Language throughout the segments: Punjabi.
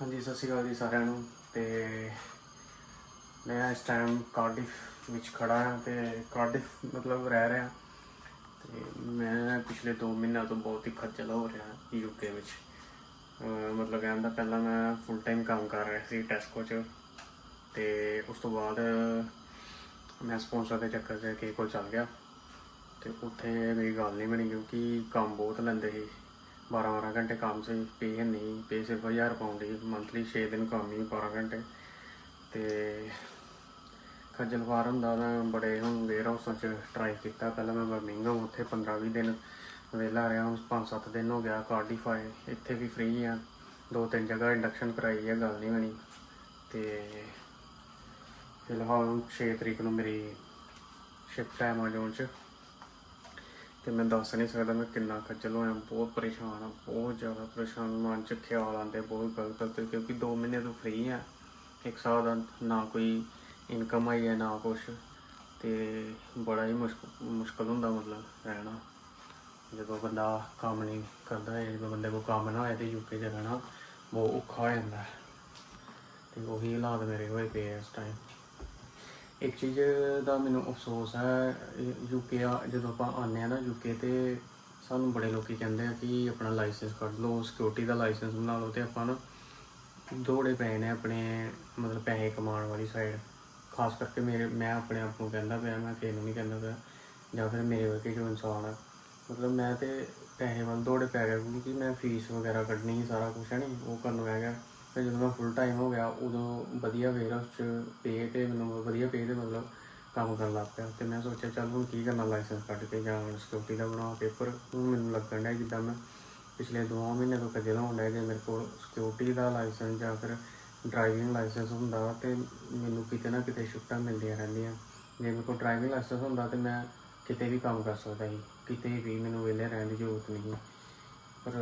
ਹਾਂਜੀ, ਸਤਿ ਸ਼੍ਰੀ ਅਕਾਲ ਜੀ ਸਾਰਿਆਂ ਨੂੰ। ਤੇ ਮੈਂ ਇਸ ਟਾਈਮ ਕਾਰਡਿਫ ਵਿੱਚ ਖੜਾ ਹਾਂ ਤੇ ਕਾਰਡਿਫ ਮਤਲਬ ਰਹਿ ਰਿਹਾ। ਤੇ ਮੈਂ ਪਿਛਲੇ 2 ਮਹੀਨਿਆਂ ਤੋਂ ਬਹੁਤ ਹੀ ਖੱਜਲ ਹੋ ਰਿਹਾ ਯੂਕੇ ਵਿੱਚ। ਅਹ ਮਤਲਬ ਕਹਿੰਦਾ ਪਹਿਲਾਂ ਮੈਂ ਫੁੱਲ ਟਾਈਮ ਕੰਮ ਕਰ ਰਿਹਾ ਸੀ ਟੈਸਕੋ 'ਚ। ਤੇ ਉਸ ਤੋਂ ਬਾਅਦ ਮੈਂ ਸਪਾਂਸਰ ਦੇ ਚੱਕਰ 'ਚ ਕੇ ਕੋਲ ਚੱਲ ਗਿਆ। ਤੇ ਉੱਥੇ ਮੇਰੀ ਗੱਲ ਨਹੀਂ ਬਣੀ ਕਿਉਂਕਿ ਕੰਮ ਬਹੁਤ ਲੈਂਦੇ ਸੀ। 12 12 ਘੰਟੇ ਕੰਮ ਸੀ, ਪੇ ਨਹੀਂ, ਪੇ ਸਿਰਫ 1000 ਪਾਉਂਡ ਹੀ ਮੰਥਲੀ 6 ਦਿਨ ਕੰਮ ਹੀ 12 ਘੰਟੇ। ਤੇ ਖੱਜਲ ਖੁਆਰ ਹੁੰਦਾ ਮੈਂ ਬੜੇ ਹੁਣ ਵੇਅਰ ਹਾਊਸਾਂ 'ਚ ਟਰਾਈ ਕੀਤਾ, ਪਹਿਲਾਂ ਮੈਂ ਬਰਮਿੰਗਮ ਉੱਥੇ 15 20 ਦਿਨ ਵਿਹਲਾ ਰਿਹਾ, ਹੁਣ 5-7 ਦਿਨ ਹੋ ਗਿਆ ਕਾਰਡੀਫਾਈ ਇੱਥੇ ਵੀ ਫ੍ਰੀ ਆ। ਦੋ ਤਿੰਨ ਜਗ੍ਹਾ ਇੰਡਕਸ਼ਨ ਕਰਾਈ ਹੈ ਗੱਲ ਨਹੀਂ ਬਣੀ। ਤੇ ਫਿਲਹਾਲ ਹੁਣ 6 ਤਰੀਕ ਨੂੰ ਮੇਰੀ ਸ਼ਿਫਟ ਹੈ ਐਮਾਜ਼ੋਨ 'ਚ। ਤੇ ਮੈਂ ਦੱਸ ਨਹੀਂ ਸਕਦਾ ਮੈਂ ਕਿੰਨਾ ਖੱਜਲ ਹੋਇਆ ਬਹੁਤ ਪਰੇਸ਼ਾਨ ਹਾਂ ਬਹੁਤ ਜ਼ਿਆਦਾ ਪਰੇਸ਼ਾਨ, ਮਨ ਚ ਖਿਆਲ ਆਉਂਦੇ ਬਹੁਤ ਗਲਤ ਗਲਤ, ਕਿਉਂਕਿ 2 ਮਹੀਨੇ ਤੋਂ ਫ੍ਰੀ ਆ, ਇੱਕ ਸਾਲ ਦਾ ਨਾ ਕੋਈ ਇਨਕਮ ਆਈ ਹੈ, ਨਾ ਕੁਛ, ਤੇ ਬੜਾ ਹੀ ਮੁਸ਼ਕ- ਮੁਸ਼ਕਲ ਹੁੰਦਾ ਮਤਲਬ ਰਹਿਣਾ ਜਦੋਂ ਬੰਦਾ ਕੰਮ ਨਹੀਂ ਕਰਦਾ ਹੈ ਜਦੋਂ ਬੰਦੇ ਕੋਲ ਕੰਮ ਨਾ ਹੋਏ ਤੇ ਯੂਕੇ 'ਚ ਰਹਿਣਾ ਬਹੁਤ ਔਖਾ ਹੋ ਜਾਂਦਾ ਹੈ। ਤੇ ਉਹੀ ਹਾਲਾਤ ਮੇਰੇ ਹੋਏ ਪਏ ਇਸ ਟਾਈਮ ਇੱਕ ਚੀਜ਼ ਦਾ ਮੈਨੂੰ ਅਫਸੋਸ ਹੈ ਯੂਕੇ ਆ, ਜਦੋਂ ਆਪਾਂ ਆਉਂਦੇ ਆ ਨਾ ਯੂਕੇ ਤੇ ਸਾਨੂੰ ਬੜੇ ਲੋਕੀ ਕਹਿੰਦੇ ਆ ਕਿ ਆਪਣਾ ਲਾਇਸੈਂਸ ਕੱਢ ਲਓ ਸਿਕਿਉਰਿਟੀ ਦਾ ਲਾਇਸੈਂਸ ਬਣਾ ਲਓ ਤੇ ਆਪਾਂ ਨਾ ਦੌੜੇ ਪਏ ਨੇ ਆਪਣੇ ਮਤਲਬ ਪੈਸੇ ਕਮਾਉਣ ਵਾਲੀ ਸਾਈਡ ਖਾਸ ਕਰਕੇ ਮੇਰੇ, ਮੈਂ ਆਪਣੇ ਆਪ ਨੂੰ ਕਹਿੰਦਾ ਪਿਆ, ਮੈਂ ਕਿਸੇ ਨੂੰ ਨਹੀਂ ਕਹਿੰਦਾ ਪਿਆ, ਜਾਂ ਫਿਰ ਮੇਰੇ ਵਰਗੇ ਜੋ ਇਨਸਾਨ ਆ। ਮਤਲਬ ਮੈਂ ਤੇ ਪੈਸੇ ਵੱਲ ਦੌੜੇ ਪੈ ਗਿਆ ਕਿਉਂਕਿ ਮੈਂ ਫੀਸ ਵਗੈਰਾ ਕੱਢਣੀ, ਸਾਰਾ ਕੁਝ ਹੈ ਨਹੀਂ ਉਹ ਕਰਨ ਪੈ ਗਿਆ। ਫਿਰ ਜਦੋਂ ਮੈਂ ਫੁੱਲ ਟਾਈਮ ਹੋ ਗਿਆ, ਉਦੋਂ ਵਧੀਆ ਵੇਅਰਹਾਊਸ ਚ ਪੇ ਤੇ ਮੈਨੂੰ ਵਧੀਆ ਪੇ ਤੇ ਮਤਲਬ ਕੰਮ ਕਰਨ ਲੱਗ ਪਿਆ। ਤੇ ਮੈਂ ਸੋਚਿਆ, ਚੱਲ ਹੁਣ ਕੀ ਕਰਨਾ ਲਾਇਸੈਂਸ ਕੱਢ ਕੇ ਜਾਂ ਸਿਕਿਉਰਿਟੀ ਦਾ ਬਣਾ ਪੇਪਰ ਹੁਣ ਮੈਨੂੰ ਲੱਗਣ ਡਿਆ ਜਿੱਦਾਂ ਮੈਂ ਪਿਛਲੇ 2 ਮਹੀਨੇ ਤੋਂ ਕਦੇ ਹੋਣ ਡਿਆ, ਜੇ ਮੇਰੇ ਕੋਲ ਸਿਕਿਉਰਿਟੀ ਦਾ ਲਾਇਸੈਂਸ ਜਾਂ ਫਿਰ ਡਰਾਈਵਿੰਗ ਲਾਇਸੈਂਸ ਹੁੰਦਾ ਤੇ ਮੈਨੂੰ ਕਿਤੇ ਨਾ ਕਿਤੇ ਸ਼ਿਫਟਾਂ ਮਿਲਦੀਆਂ ਰਹਿੰਦੀਆਂ। ਜੇ ਮੇਰੇ ਕੋਲ ਡਰਾਈਵਿੰਗ ਲਾਇਸੈਂਸ ਹੁੰਦਾ ਤੇ ਮੈਂ ਕਿਤੇ ਵੀ ਕੰਮ ਕਰ ਸਕਦਾ ਸੀ। ਕਿਤੇ ਵੀ ਮੈਨੂੰ ਵਿਹਲੇ ਰਹਿਣ ਦੀ ਜ਼ਰੂਰਤ ਨਹੀਂ ਪਰ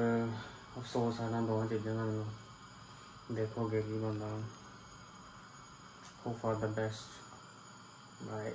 ਅਫਸੋਸ ਆ ਨਾ ਦੋਵਾਂ ਚੀਜ਼ਾਂ ਦਾ ਮੈਨੂੰ। they forget you know now hope for the best right?